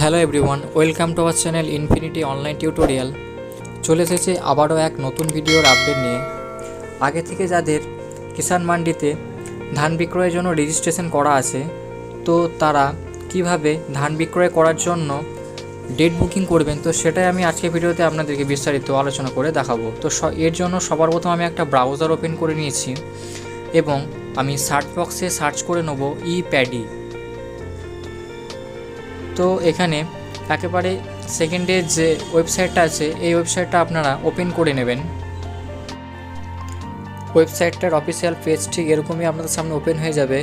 Hello everyone welcome to our channel infinity online tutorial চলে এসেছে আবারও এক নতুন ভিডিওর আপডেট নিয়ে। আগে থেকে যাদের কিষাণ মান্ডিতে ধান বিক্রয়ের জন্য রেজিস্ট্রেশন করা আছে, তো তারা কীভাবে ধান বিক্রয় করার জন্য ডেট বুকিং করবেন, তো সেটাই আমি আজকে ভিডিওতে আপনাদেরকে বিস্তারিত আলোচনা করে দেখাবো। তো এর জন্য সবার প্রথম আমি একটা ব্রাউজার ওপেন করে নিয়েছি এবং আমি সার্চ বক্সে সার্চ করে নেব ই প্যাডি তো এখানে একেবারে সেকেন্ডে যে ওয়েবসাইটটা আছে, এই ওয়েবসাইটটা আপনারা ওপেন করে নেবেন। ওয়েবসাইটটার অফিসিয়াল পেজ ঠিক এরকমই আপনাদের সামনে ওপেন হয়ে যাবে।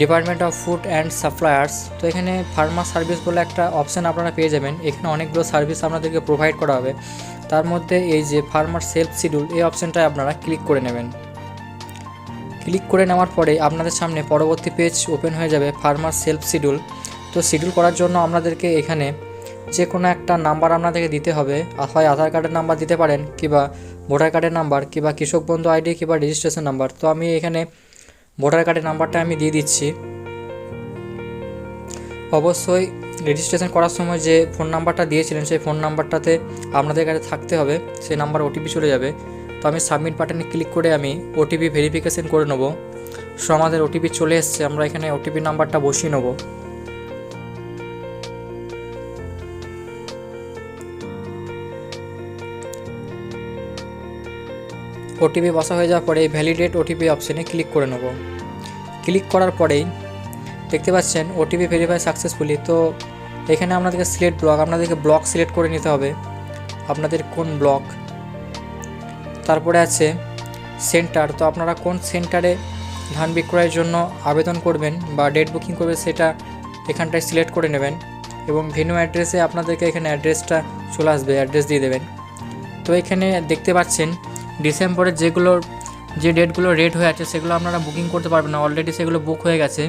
Department of food and suppliers তো এখানে ফার্মার সার্ভিস বলে একটা অপশান আপনারা পেয়ে যাবেন। এখানে অনেকগুলো সার্ভিস আপনাদেরকে প্রোভাইড করা হবে। তার মধ্যে এই যে ফার্মার সেলফ শিডিউল এই অপশানটায় আপনারা ক্লিক করে নেবেন। ক্লিক করে নেওয়ার পরে আপনাদের সামনে পরবর্তী পেজ ওপেন হয়ে যাবে ফার্মার সেলফ শিডিউল তো শিডিউল করার জন্য আপনাদেরকে এখানে যে কোনো একটা নাম্বার আপনাদেরকে দিতে হবে। হয় আধার কার্ডের নাম্বার দিতে পারেন, কিংবা ভোটার কার্ডের নাম্বার কিংবা কৃষক বন্ধু আইডি কিংবা রেজিস্ট্রেশন নাম্বার তো আমি এখানে ভোটার কার্ডের নাম্বারটা আমি দিয়ে দিচ্ছি। অবশ্যই রেজিস্ট্রেশন করার সময় যে ফোন নাম্বারটা দিয়েছিলেন, সেই ফোন নাম্বারটাতে আপনাদের কাছে থাকতে হবে। সেই নাম্বার ওটিপি চলে যাবে। তো আমি সাবমিট বাটনে ক্লিক করে আমি ওটিপি ভেরিফিকেশন করে নেব। সো আমাদের ওটিপি চলে এসছে, আমরা এখানে ওটিপি নাম্বারটা বসিয়ে নেব। ওটিপি বসা হয়ে যাওয়ার পরে ভ্যালিডেট ওটিপি অপশানে ক্লিক করে নেব। ক্লিক করার পরেই দেখতে পাচ্ছেন ওটিপি ভেরিফাই সাকসেসফুলি তো এখানে আপনাদেরকে সিলেক্ট ব্লক আপনাদেরকে ব্লক সিলেক্ট করে নিতে হবে। আপনাদের কোন ব্লক তারপরে আছে সেন্টার তো আপনারা কোন সেন্টারে ধান বিক্রয়ের জন্য আবেদন করবেন বা ডেট বুকিং করবেন সেটা এখানটায় সিলেক্ট করে নেবেন এবং ভেনু অ্যাড্রেসে আপনাদেরকে এখানে অ্যাড্রেসটা চলে আসবে অ্যাড্রেস দিয়ে দেবেন। তো এখানে দেখতে পাচ্ছেন ডিসেম্বরের যেগুলো, যে ডেটগুলো রেড হয়ে আছে সেগুলো আপনারা বুকিং করতে পারবেন না। অলরেডি সেগুলো বুক হয়ে গেছে।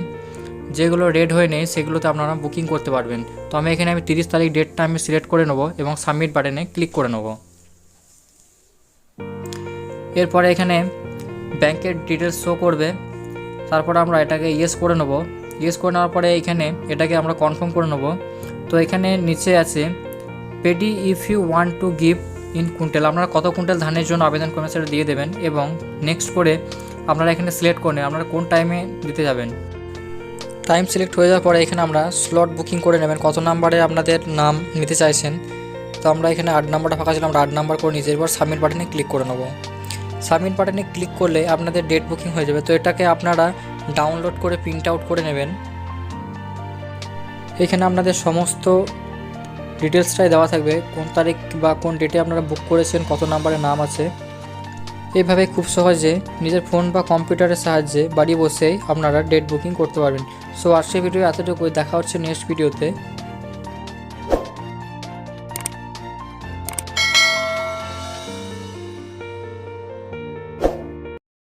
যেগুলো রেড হয়ে নেই সেগুলোতে আপনারা বুকিং করতে পারবেন। তো আমি এখানে আমি তিরিশ তারিখ ডেটটা আমি সিলেক্ট করে নেব এবং সাবমিট বাটনে ক্লিক করে নেব। এরপরে এখানে ব্যাংকের ডিটেলস শো করবে। তারপরে আমরা এটাকে ইয়েস করে নেব। ইয়েস করে নেওয়ার পরে এখানে এটাকে আমরা কনফার্ম করে নেব। তো এখানে নিচে আছে paddy if you want to give in quintal. আপনারা কত কুইন্টাল ধানের জন্য আবেদন করবেন সেটা দিয়ে দেবেন এবং নেক্সট করে আপনারা এখানে সিলেক্ট করে আপনারা কোন টাইমে দিতে যাবেন। টাইম সিলেক্ট হয়ে যাওয়ার পরে এখানে আমরা স্লট বুকিং করে নেবেন, কত নাম্বারে আপনাদের নাম নিতে চাইছেন। তো আমরা এখানে আট নাম্বারটা ফাঁকা ছিল আমরা আট নাম্বার করে নিয়েছি এরপর সাবমিট বাটনে ক্লিক করে নেব। সাবমিট বাটনে ক্লিক করলে আপনাদের ডেট বুকিং হয়ে যাবে। তো এটাকে আপনারা ডাউনলোড করে প্রিন্ট আউট করে নেবেন। এখানে আপনাদের সমস্ত ডিটেলসটাই দেওয়া থাকবে, কোন তারিখ বা কোন ডেটে আপনারা বুক করেছেন, কত নাম্বারে নাম আছে। এভাবে খুব সহজে নিজের ফোন বা কম্পিউটারের সাহায্যে বাড়ি বসেই আপনারা ডেট বুকিং করতে পারবেন। সো আজকের ভিডিও এতটুকুই। দেখা হচ্ছে নেক্সট ভিডিওতে